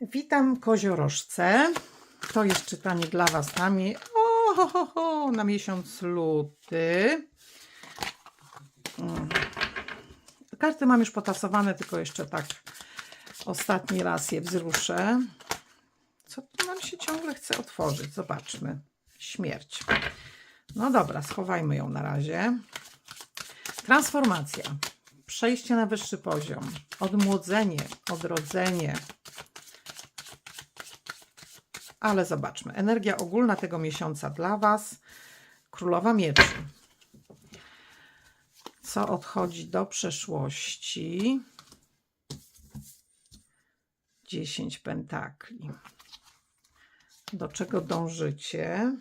Witam koziorożce. To jest czytanie dla Was na, o, ho, ho, ho, na miesiąc luty. Mm. Karty mam już potasowane, tylko jeszcze tak ostatni raz je wzruszę. Co tu nam się ciągle chce otworzyć? Zobaczmy. Śmierć. No dobra, schowajmy ją na razie. Transformacja. Przejście na wyższy poziom. Odmłodzenie, odrodzenie, ale zobaczmy. Energia ogólna tego miesiąca dla Was. Królowa Mieczy. Co odchodzi do przeszłości? 10 pentakli. Do czego dążycie?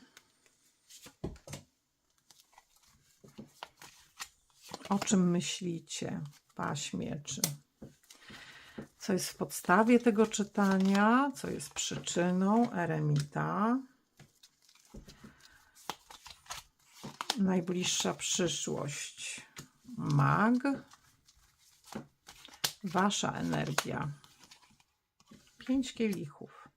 O czym myślicie? Paź mieczy. Co jest w podstawie tego czytania? Co jest przyczyną? Eremita. Najbliższa przyszłość. Mag. Wasza energia. Pięć kielichów.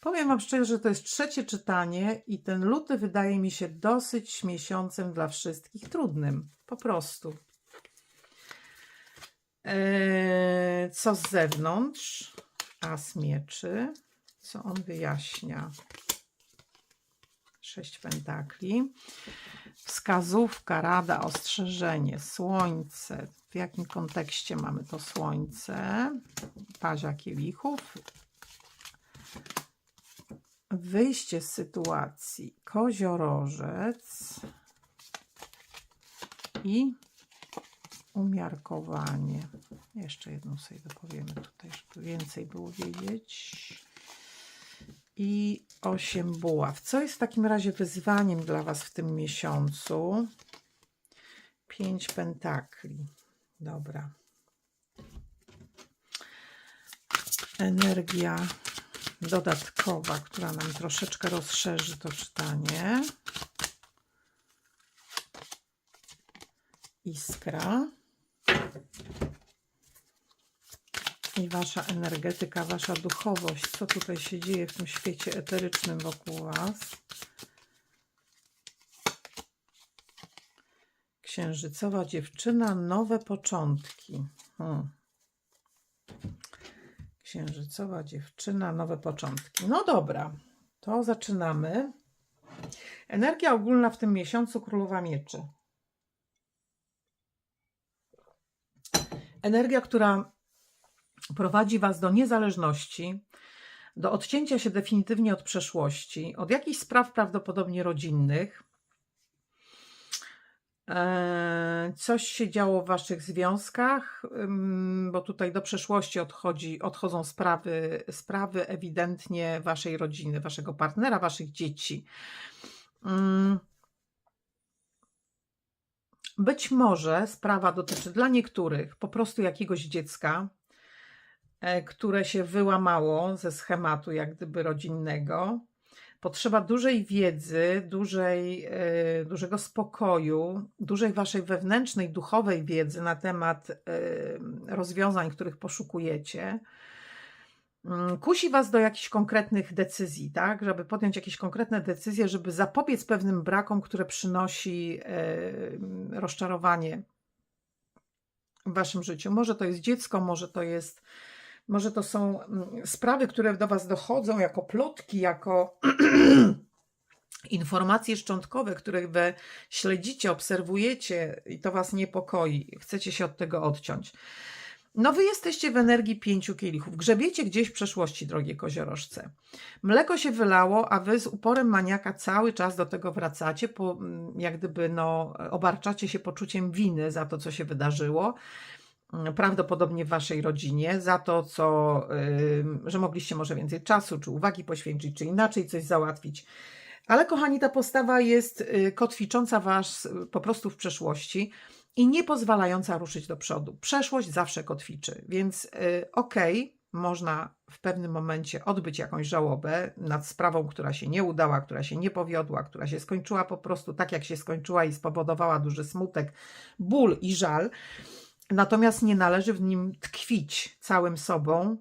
Powiem Wam szczerze, że to jest trzecie czytanie i ten luty wydaje mi się dosyć miesiącem dla wszystkich trudnym. Po prostu. Eee, co z zewnątrz? As mieczy. Co on wyjaśnia? Sześć pentakli. Wskazówka, rada, ostrzeżenie, słońce. W jakim kontekście mamy to słońce? Pazia kielichów. Wyjście z sytuacji. Koziorożec. I umiarkowanie. Jeszcze jedną sobie dopowiemy tutaj, żeby więcej było wiedzieć. I 8 buław. Co jest w takim razie wyzwaniem dla Was w tym miesiącu? 5 pentakli. Dobra. Energia dodatkowa, która nam troszeczkę rozszerzy to czytanie. Iskra. I wasza energetyka, wasza duchowość, co tutaj się dzieje w tym świecie eterycznym wokół was. Księżycowa dziewczyna, nowe początki. Hmm. Księżycowa dziewczyna, nowe początki. No dobra, to zaczynamy. Energia ogólna w tym miesiącu Królowa Mieczy. Energia, która prowadzi Was do niezależności, do odcięcia się definitywnie od przeszłości, od jakichś spraw prawdopodobnie rodzinnych. Eee, Coś się działo w Waszych związkach, bo tutaj do przeszłości odchodzi, odchodzą sprawy, sprawy ewidentnie Waszej rodziny, Waszego partnera, Waszych dzieci. Być może sprawa dotyczy dla niektórych po prostu jakiegoś dziecka, e, które się wyłamało ze schematu jak gdyby rodzinnego. Potrzeba dużej wiedzy, dużej, e, dużego spokoju, dużej waszej wewnętrznej, duchowej wiedzy na temat e, rozwiązań, których poszukujecie. Mm, Kusi was do jakichś konkretnych decyzji, tak? Żeby podjąć jakieś konkretne decyzje, żeby zapobiec pewnym brakom, które przynosi e, rozczarowanie w waszym życiu. Może to jest dziecko, może to jest, może to są mm, sprawy, które do was dochodzą jako plotki, jako informacje szczątkowe, które wy śledzicie, obserwujecie i to was niepokoi. Chcecie się od tego odciąć. No wy jesteście w energii pięciu kielichów. Grzebiecie gdzieś w przeszłości, drogie koziorożce. Mleko się wylało, a wy z uporem maniaka cały czas do tego wracacie, po, mm, jak gdyby no, obarczacie się poczuciem winy za to, co się wydarzyło. Mm, Prawdopodobnie w waszej rodzinie, za to, co, że mogliście może więcej czasu, czy uwagi poświęcić, czy inaczej coś załatwić. Ale kochani, ta postawa jest y, kotwicząca was y, po prostu w przeszłości i nie pozwalająca ruszyć do przodu. Przeszłość zawsze kotwiczy, więc y, okej, można w pewnym momencie odbyć jakąś żałobę nad sprawą, która się nie udała, która się nie powiodła, która się skończyła po prostu tak, jak się skończyła i spowodowała duży smutek, ból i żal. Natomiast nie należy w nim tkwić całym sobą,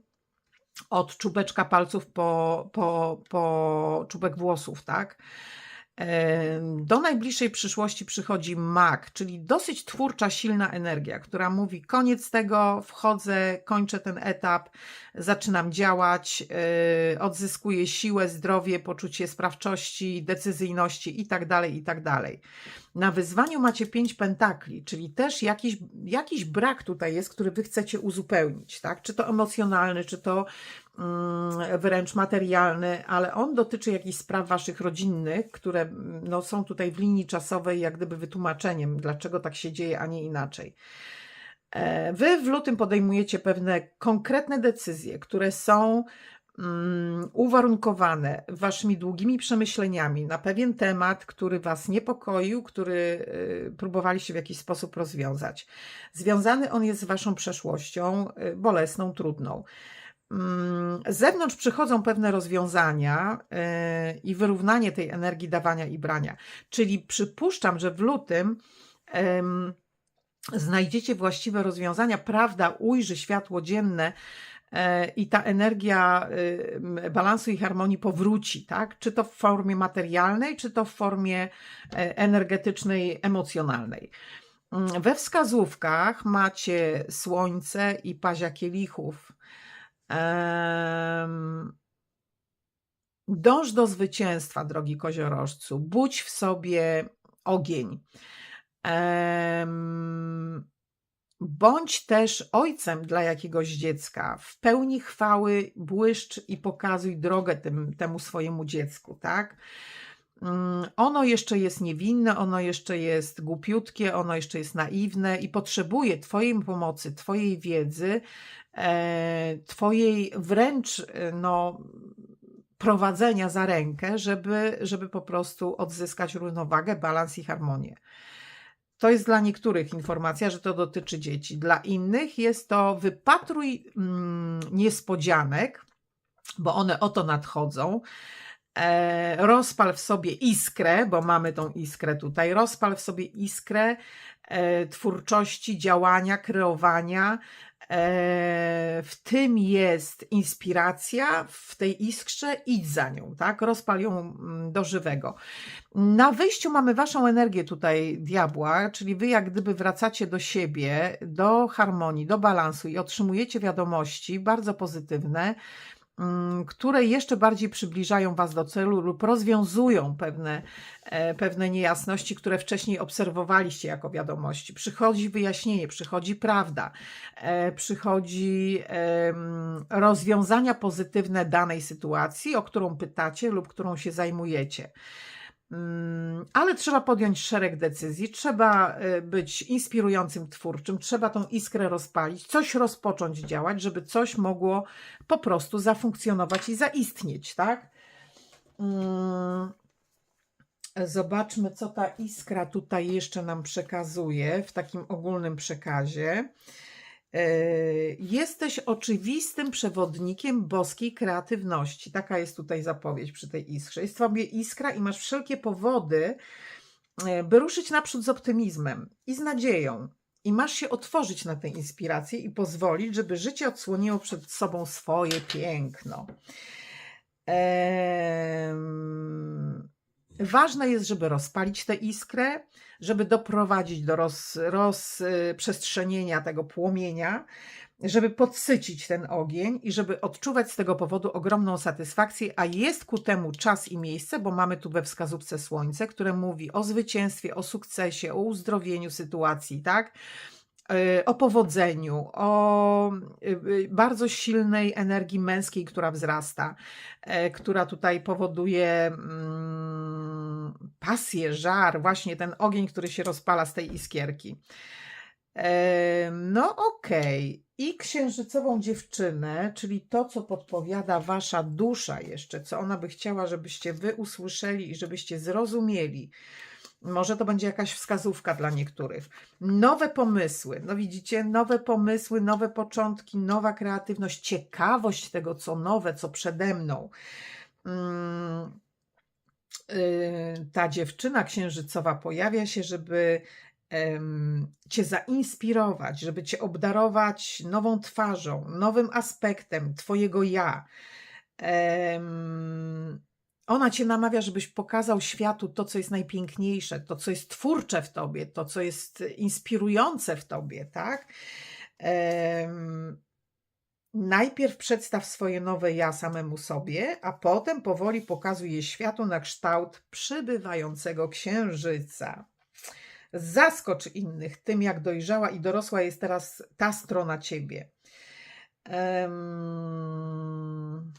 od czubeczka palców po, po, po czubek włosów, tak? Do najbliższej przyszłości przychodzi mag, czyli dosyć twórcza, silna energia, która mówi: koniec tego, wchodzę, kończę ten etap, zaczynam działać, yy, odzyskuję siłę, zdrowie, poczucie sprawczości, decyzyjności itd. itd. Na wyzwaniu macie pięć pentakli, czyli też jakiś, jakiś brak tutaj jest, który wy chcecie uzupełnić, tak? Czy to emocjonalny, czy to mm, wręcz materialny, ale on dotyczy jakichś spraw waszych rodzinnych, które mm, no, są tutaj w linii czasowej, jak gdyby wytłumaczeniem, dlaczego tak się dzieje, a nie inaczej. E, Wy w lutym podejmujecie pewne konkretne decyzje, które są uwarunkowane waszymi długimi przemyśleniami na pewien temat, który was niepokoił, który y, próbowaliście w jakiś sposób rozwiązać. Związany on jest z waszą przeszłością, y, bolesną, trudną. Mm, Z zewnątrz przychodzą pewne rozwiązania y, i wyrównanie tej energii dawania i brania. Czyli przypuszczam, że w lutym znajdziecie właściwe rozwiązania, prawda ujrzy światło dzienne i ta energia y, balansu i harmonii powróci, tak? Czy to w formie materialnej, czy to w formie e, energetycznej, emocjonalnej. Mm, We wskazówkach macie słońce i pazia kielichów. Dąż do zwycięstwa, drogi koziorożcu. Budź w sobie ogień. Bądź też ojcem dla jakiegoś dziecka. W pełni chwały błyszcz i pokazuj drogę tym, temu swojemu dziecku, tak? Mm, Ono jeszcze jest niewinne, ono jeszcze jest głupiutkie, ono jeszcze jest naiwne i potrzebuje Twojej pomocy, Twojej wiedzy, e, Twojej wręcz e, no, prowadzenia za rękę, żeby, żeby po prostu odzyskać równowagę, balans i harmonię. To jest dla niektórych informacja, że to dotyczy dzieci. Dla innych jest to wypatruj mm, niespodzianek, bo one oto nadchodzą. E, rozpal w sobie iskrę, bo mamy tą iskrę tutaj. Rozpal w sobie iskrę e, twórczości, działania, kreowania. E, w tym jest inspiracja, w tej iskrze idź za nią, tak? Rozpal ją mm, do żywego. Na wyjściu mamy waszą energię tutaj diabła, czyli wy jak gdyby wracacie do siebie, do harmonii, do balansu i otrzymujecie wiadomości bardzo pozytywne, które jeszcze bardziej przybliżają was do celu lub rozwiązują pewne, e, pewne niejasności, które wcześniej obserwowaliście jako wiadomości. Przychodzi wyjaśnienie, przychodzi prawda, e, przychodzi rozwiązania pozytywne danej sytuacji, o którą pytacie lub którą się zajmujecie. Mm, Ale trzeba podjąć szereg decyzji, trzeba y, być inspirującym, twórczym, trzeba tą iskrę rozpalić, coś rozpocząć działać, żeby coś mogło po prostu zafunkcjonować i zaistnieć, tak? Mm, Zobaczmy, co ta iskra tutaj jeszcze nam przekazuje w takim ogólnym przekazie. E, Jesteś oczywistym przewodnikiem boskiej kreatywności. Taka jest tutaj zapowiedź przy tej iskrze. Jest w tobie iskra i masz wszelkie powody, e, by ruszyć naprzód z optymizmem i z nadzieją. I masz się otworzyć na tę inspirację i pozwolić, żeby życie odsłoniło przed sobą swoje piękno. Em, Ważne jest, żeby rozpalić tę iskrę, żeby doprowadzić do roz, rozprzestrzenienia tego płomienia, żeby podsycić ten ogień i żeby odczuwać z tego powodu ogromną satysfakcję, a jest ku temu czas i miejsce, bo mamy tu we wskazówce słońce, które mówi o zwycięstwie, o sukcesie, o uzdrowieniu sytuacji, tak? Y, o powodzeniu, o y, y, bardzo silnej energii męskiej, która wzrasta, e, która tutaj powoduje mm, pasję, żar, właśnie ten ogień, który się rozpala z tej iskierki. E, No okej. I księżycową dziewczynę, czyli to, co podpowiada wasza dusza jeszcze, co ona by chciała, żebyście wy usłyszeli i żebyście zrozumieli. Może to będzie jakaś wskazówka dla niektórych. Nowe pomysły. No widzicie, nowe pomysły, nowe początki, nowa kreatywność, ciekawość tego, co nowe, co przede mną. Mm, y, Ta dziewczyna księżycowa pojawia się, żeby Cię zainspirować, żeby Cię obdarować nową twarzą, nowym aspektem Twojego ja. Ona Cię namawia, żebyś pokazał światu to, co jest najpiękniejsze, to, co jest twórcze w Tobie, to, co jest inspirujące w Tobie, tak? Em, Najpierw przedstaw swoje nowe ja samemu sobie, a potem powoli pokazuj je światu na kształt przybywającego księżyca. Zaskocz innych tym, jak dojrzała i dorosła jest teraz ta strona ciebie. Um,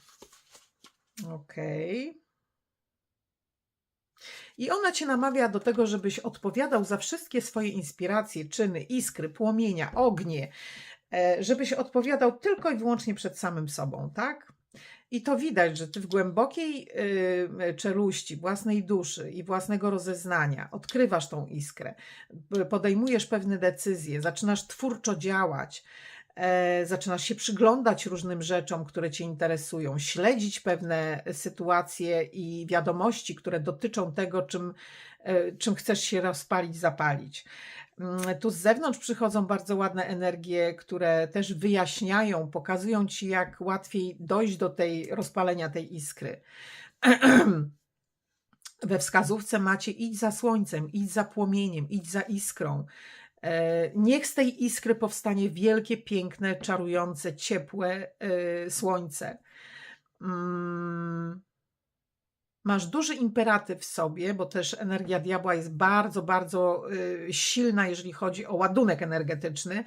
Okej. I ona cię namawia do tego, żebyś odpowiadał za wszystkie swoje inspiracje, czyny, iskry, płomienia, ognie, e, żebyś odpowiadał tylko i wyłącznie przed samym sobą, tak? I to widać, że ty w głębokiej y, czeluści własnej duszy i własnego rozeznania odkrywasz tą iskrę, podejmujesz pewne decyzje, zaczynasz twórczo działać, zaczynasz się przyglądać różnym rzeczom, które cię interesują, śledzić pewne sytuacje i wiadomości, które dotyczą tego, czym, e, czym chcesz się rozpalić, zapalić. Mm, Tu z zewnątrz przychodzą bardzo ładne energie, które też wyjaśniają, pokazują ci, jak łatwiej dojść do tej rozpalenia tej iskry. We wskazówce macie idź za słońcem, idź za płomieniem, idź za iskrą. E, Niech z tej iskry powstanie wielkie, piękne, czarujące, ciepłe e, słońce. Mm, Masz duży imperatyw w sobie, bo też energia diabła jest bardzo, bardzo y, silna, jeżeli chodzi o ładunek energetyczny.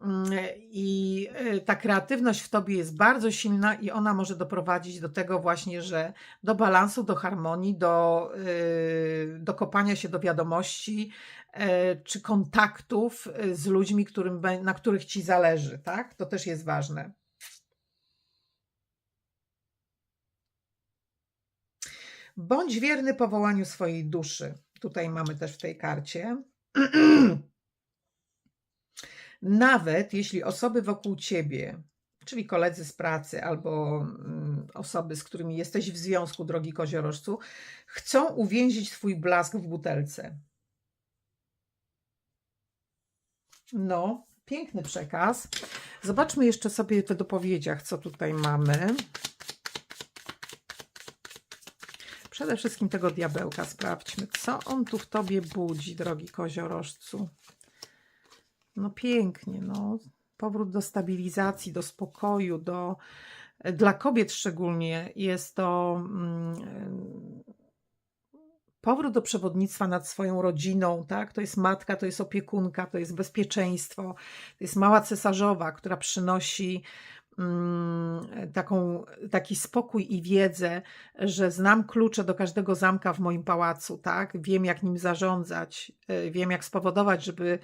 Mm, I y, ta kreatywność w tobie jest bardzo silna, i ona może doprowadzić do tego, właśnie, że do balansu, do harmonii, do, y, do kopania się do wiadomości e, czy kontaktów z ludźmi, którym, na których ci zależy. Tak? To też jest ważne. Bądź wierny powołaniu swojej duszy. Tutaj mamy też w tej karcie. Nawet jeśli osoby wokół ciebie, czyli koledzy z pracy albo mm, osoby, z którymi jesteś w związku, drogi koziorożcu, chcą uwięzić twój blask w butelce. No, piękny przekaz. Zobaczmy jeszcze sobie w dopowiedziach, co tutaj mamy. Przede wszystkim tego diabełka sprawdźmy. Co on tu w tobie budzi, drogi koziorożcu? No pięknie, no. Powrót do stabilizacji, do spokoju, do... Dla kobiet szczególnie jest to mm, powrót do przewodnictwa nad swoją rodziną, tak? To jest matka, to jest opiekunka, to jest bezpieczeństwo, to jest mała cesarzowa, która przynosi taką, taki spokój i wiedzę, że znam klucze do każdego zamka w moim pałacu, tak? Wiem, jak nim zarządzać, y, wiem, jak spowodować, żeby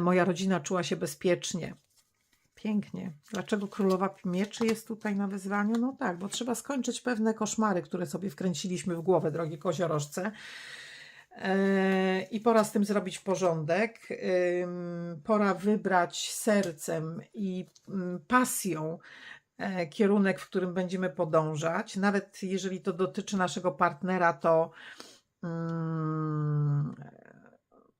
moja rodzina czuła się bezpiecznie. Pięknie. Dlaczego królowa mieczy jest tutaj na wyzwaniu? No tak, bo trzeba skończyć pewne koszmary, które sobie wkręciliśmy w głowę, drogie koziorożce. E, I pora z tym zrobić porządek. Pora wybrać sercem i mm, pasją e, kierunek, w którym będziemy podążać. Nawet jeżeli to dotyczy naszego partnera, to mm,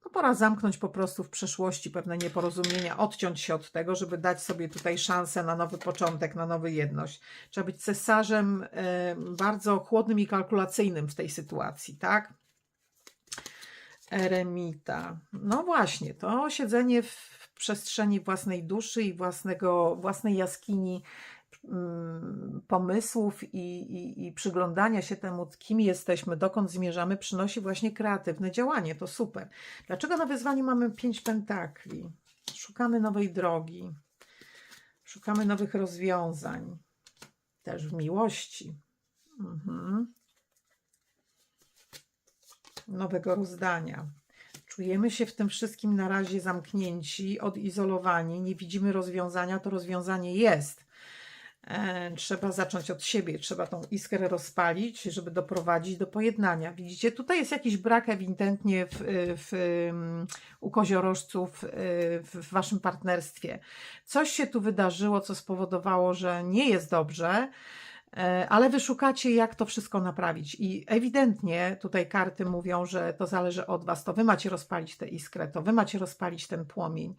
no pora zamknąć po prostu w przeszłości pewne nieporozumienia, odciąć się od tego, żeby dać sobie tutaj szansę na nowy początek, na nowy jedność. Trzeba być cesarzem e, bardzo chłodnym i kalkulacyjnym w tej sytuacji, tak? Eremita. No właśnie, to siedzenie w przestrzeni własnej duszy i własnego, własnej jaskini mm, pomysłów i, i, i przyglądania się temu, kim jesteśmy, dokąd zmierzamy, przynosi właśnie kreatywne działanie. To super. Dlaczego na wyzwaniu mamy pięć pentakli? Szukamy nowej drogi, szukamy nowych rozwiązań, też w miłości. Mhm nowego rozdania. Czujemy się w tym wszystkim na razie zamknięci, odizolowani, nie widzimy rozwiązania, to rozwiązanie jest. E, trzeba zacząć od siebie, trzeba tą iskrę rozpalić, żeby doprowadzić do pojednania. Widzicie, tutaj jest jakiś brak ewidentnie w, w, mm, u koziorożców y, w, w waszym partnerstwie. Coś się tu wydarzyło, co spowodowało, że nie jest dobrze. E, ale wy szukacie, jak to wszystko naprawić. I ewidentnie tutaj karty mówią, że to zależy od was. To wy macie rozpalić tę iskrę, to wy macie rozpalić ten płomień.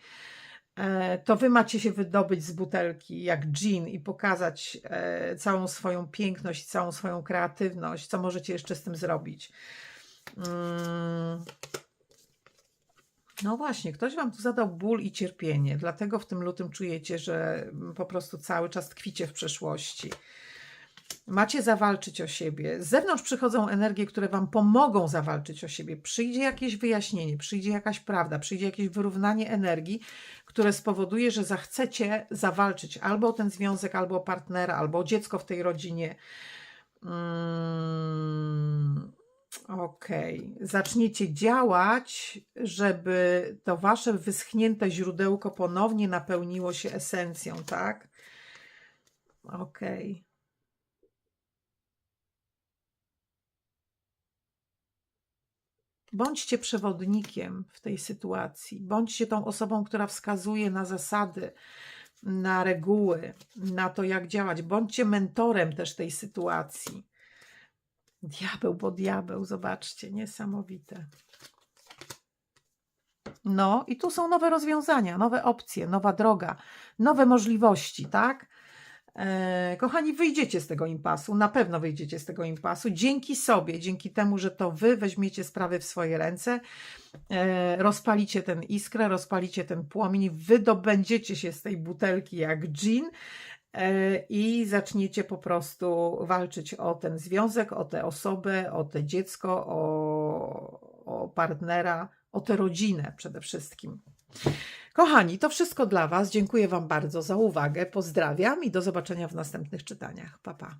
E, To wy macie się wydobyć z butelki jak dżin i pokazać e, całą swoją piękność, całą swoją kreatywność, co możecie jeszcze z tym zrobić. Mm. No właśnie, ktoś wam tu zadał ból i cierpienie, dlatego w tym lutym czujecie, że po prostu cały czas tkwicie w przeszłości. Macie zawalczyć o siebie. Z zewnątrz przychodzą energie, które Wam pomogą zawalczyć o siebie. Przyjdzie jakieś wyjaśnienie, przyjdzie jakaś prawda, przyjdzie jakieś wyrównanie energii, które spowoduje, że zachcecie zawalczyć albo o ten związek, albo o partnera, albo o dziecko w tej rodzinie. Mm, Okej. Zaczniecie działać, żeby to Wasze wyschnięte źródełko ponownie napełniło się esencją, tak? Okej. Bądźcie przewodnikiem w tej sytuacji. Bądźcie tą osobą, która wskazuje na zasady, na reguły, na to, jak działać. Bądźcie mentorem też tej sytuacji. Diabeł, bo diabeł, zobaczcie, niesamowite. No, i tu są nowe rozwiązania, nowe opcje, nowa droga, nowe możliwości, tak? E, kochani, wyjdziecie z tego impasu, na pewno wyjdziecie z tego impasu dzięki sobie, dzięki temu, że to wy weźmiecie sprawy w swoje ręce, e, rozpalicie ten iskrę, rozpalicie ten płomień, wydobędziecie się z tej butelki jak dżin e, i zaczniecie po prostu walczyć o ten związek, o tę osobę, o to dziecko, o, o partnera, o tę rodzinę przede wszystkim. Kochani, to wszystko dla Was. Dziękuję Wam bardzo za uwagę. Pozdrawiam i do zobaczenia w następnych czytaniach. Pa, pa.